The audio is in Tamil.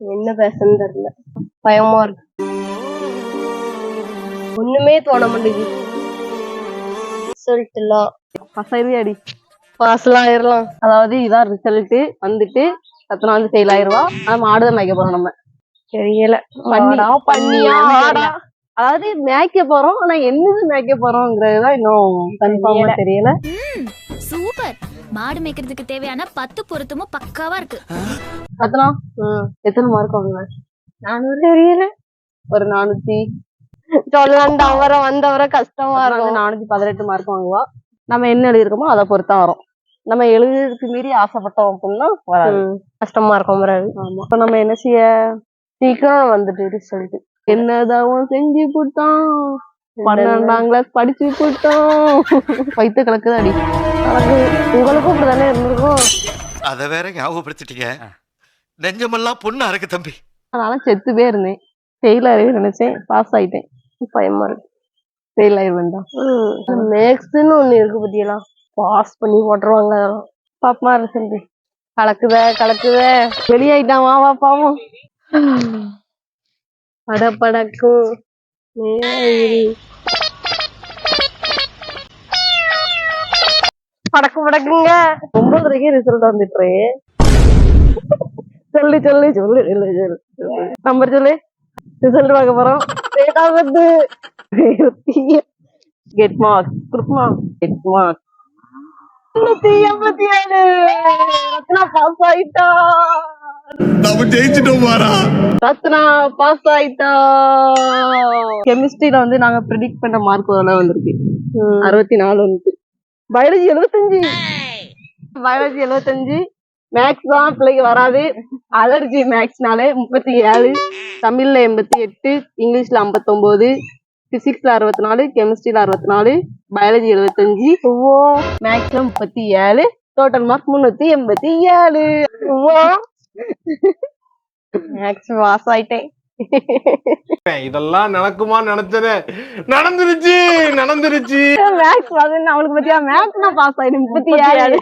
என்ன பேசுன்னு தெரியல. பயமா இருக்கு. ஒண்ணுமே தோண மாட்டேங்குது. ரிசல்ட் எல்லாம் பாஸ் ஆயிருவியாடி பாஸ் எல்லாம் ஆயிரலாம். அதாவது இதான் ரிசல்ட் வந்துட்டு சத்தனா வந்து ஃபெயில் ஆயிருவா ஆனா மாடு தான் மேய்க்க போறோம் நம்ம. தெரியல. பண்ணி ஆடா, பண்ணியா? ஆடா. அதாவது மேய்க்க போறோம் ஆனா என்னது மேய்க்க போறோம்ங்கிறது தான் இன்னும் கன்ஃபார்மா தெரியல. மாடு மேய்க்கிறதுக்கு தேவையான பத்து பொருத்தமும் பக்காவா இருக்கு. சத்தனா ம். எத்தனை மார்க் வாங்குவ? நானும் தெரியல. ஒரு நானூத்தி சொல்லலாம்டா வர வந்தவர கஷ்டமா இருக்கும். நானூத்தி பதினெட்டு மார்க் வாங்குவா. நம்ம என்ன எழுதிருக்கோமோ அதை பொறுத்தா வரும். நம்ம எழுதுறதுக்கு மீறி ஆசைப்பட்டோம் அப்படின்னா வராது. கஷ்டமா இருக்கும் ஆமா. அப்ப நம்ம என்ன செய்ய? சீக்கிரம் வந்துட்டு ரிசல்ட் என்னதான் செஞ்சு போட்டான் பன்னெண்டாம் கிளாஸ் படிச்சு போட்டோம் வயிற்று கலக்குது அடி. உங்களுக்கும் இப்படிதானே இருந்திருக்கும்? அத வேற ஞாபகப்படுத்திட்டீங்க. நெஞ்சமெல்லாம் பொண்ணா இருக்கு தம்பி. அதனால செத்து இருந்தேன். ஃபெயில் ஆகவே நினைச்சேன். பாஸ் ஆயிட்டேன். பயமா இருக்கு. ஃபெயில் ஆயிடுவேன் தான். மேக்ஸ்ன்னு ஒண்ணு இருக்கு பத்தியெல்லாம் பாஸ் பண்ணி போட்டுருவாங்க. அதெல்லாம் பாப்பமா ரிசல்ட் கலக்குத கலக்குத. வெளியாயிட்டான். வா வா பாவம். படப்படக்கும் நேரி. படக்கு படக்குங்க. ஒன்பதரைக்கே ரிசல்ட் வந்துட்டு சொல்லு சொல்லு சொல்லு சொல்லு சொல்லு. நம்பர் சொல்லு. ரிசல்ட் பார்க்க போறோம். ஏதாவது. Get mark good mark get mark முன்னூத்தி எண்பத்தி ஏழு. ரத்னா பாஸ் ஆயிட்டா ஜெயிச்சிட்டோம் மாறா. ரத்னா பாஸ் ஆயிட்டா கெமிஸ்ட்ரியில வந்து நாங்க ப்ரிடிக்ட் பண்ண மார்க் வந்திருக்கு. அறுபத்தி நாலு வந்துட்டு. பயாலஜி எழுபத்தஞ்சு பயாலஜி எழுபத்தஞ்சு மேக்ஸ் தான் பிள்ளைக்கு வராது. அலர்ஜி மேக்ஸ்னாலே முப்பத்தி ஏழு. தமிழ்ல எண்பத்தி எட்டு இங்கிலீஷ்ல ஐம்பத்தொம்போது பிசிக்ஸ்ல அறுபத்தி நாலு கெமிஸ்ட்ரியில அறுபத்தி நாலு பயாலஜி எழுபத்தஞ்சு மேக்ஸ்ல முப்பத்தி ஏழு டோட்டல் மார்க் முன்னூத்தி எண்பத்தி ஏழு. மேக்ஸ் பாஸ் ஆயிட்டேன். இதெல்லாம் நடக்குமா நினைச்சது நடந்துருச்சு நடந்துருச்சு. மேக்ஸ் அவளுக்கு பத்தியா? மேக்ஸ் நான் பாஸ் ஆயிடும் முப்பத்தி ஏழு.